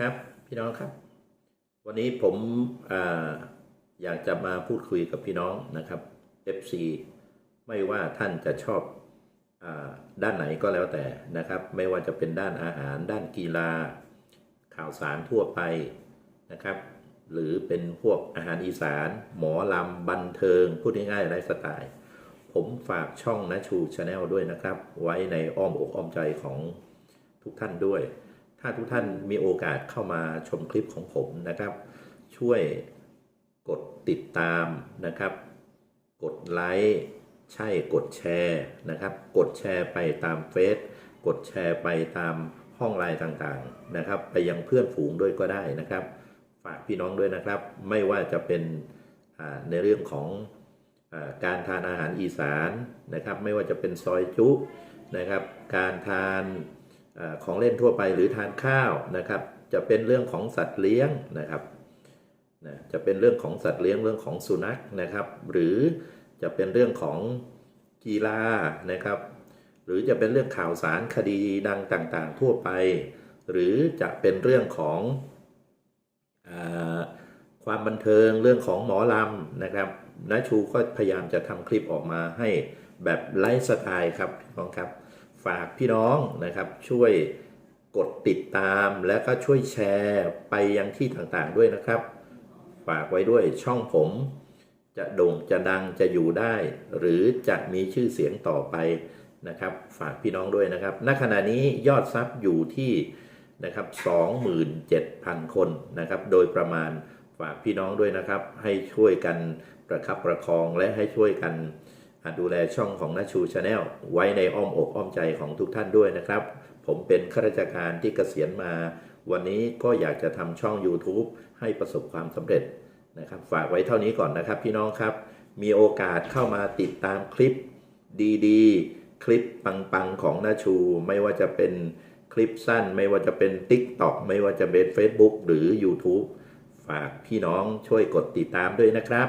ครับพี่น้องครับ วันนี้ผมออยากจะมาพูดคุยกับพี่น้องนะครับ FC ไม่ว่าท่านจะชอบอด้านไหนก็แล้วแต่นะครับ ไม่ว่าจะเป็นด้านอาหาร ด้านกีฬา ข่าวสารทั่วไปนะครับ หรือเป็นพวกอาหารอีสาน หมอลำบันเทิง พูดง่ายๆไลฟ์สไตล์ผมฝากช่องนะชูชาแนลด้วยนะครับ ไว้ในอ้อมอกอ้อมใจของทุกท่านด้วย ถ้าทุกท่านมีโอกาสเข้ามาชมคลิปของผมนะครับ ช่วยกดติดตามนะครับ กดไลค์ใช่กดแชร์นะครับ กดแชร์ไปตามเฟซกดแชร์ไปตามห้องไลน์ต่างๆนะครับ ไปยังเพื่อนฝูงด้วยก็ได้นะครับ ฝากพี่น้องด้วยนะครับ ไม่ว่าจะเป็นในเรื่องของอการทานอาหารอีสานนะครับ ไม่ว่าจะเป็นซอยจุนะครับ การทาน ของเล่นทั่วไปหรือทานข้าวนะครับ จะเป็นเรื่องของสัตว์เลี้ยงนะครับนะจะเป็นเรื่องของสัตว์เลี้ยงเรื่องของสุนัขนะครับ หรือจะเป็นเรื่องของกีฬานะครับ หรือจะเป็นเรื่องข่าวสารคดีดังต่างๆ ทั่วไป หรือจะเป็นเรื่องของอความบันเทิงเรื่องของหมอลำนะครับนาชูก็พยายามจะทำคลิปออกมาให้แบบไลฟ์สไตล์ครับพี่น้องครับ ฝากพี่น้องนะครับช่วยกดติดตามและก็ช่วยแชร์ไปยังที่ต่างๆด้วยนะครับ ฝากไว้ด้วยช่องผม จะโด่งจะดังจะอยู่ได้ หรือจะมีชื่อเสียงต่อไปนะครับ ฝากพี่น้องด้วยนะครับณขณะนี้ยอดซับอยู่ที่นะครับ27,000 คนนะครับ โดยประมาณฝากพี่น้องด้วยนะครับ ให้ช่วยกันประคับประคองและให้ช่วยกัน ดูแลช่องของนาชูชาแนลไว้ในอ้อมอกอ้อมใจของทุกท่านด้วยนะครับ ผมเป็นข้าราชการที่เกษียณมา วันนี้ก็อยากจะทำช่อง YouTube ให้ประสบความสำเร็จนะครับ ฝากไว้เท่านี้ก่อนนะครับ พี่น้องครับ มีโอกาสเข้ามาติดตามคลิปดีๆ คลิปปังๆ ของนาชู ไม่ว่าจะเป็นคลิปสั้น ไม่ว่าจะเป็น TikTok ไม่ว่าจะเป็น Facebook หรือ YouTube ฝากพี่น้องช่วยกดติดตามด้วยนะครับ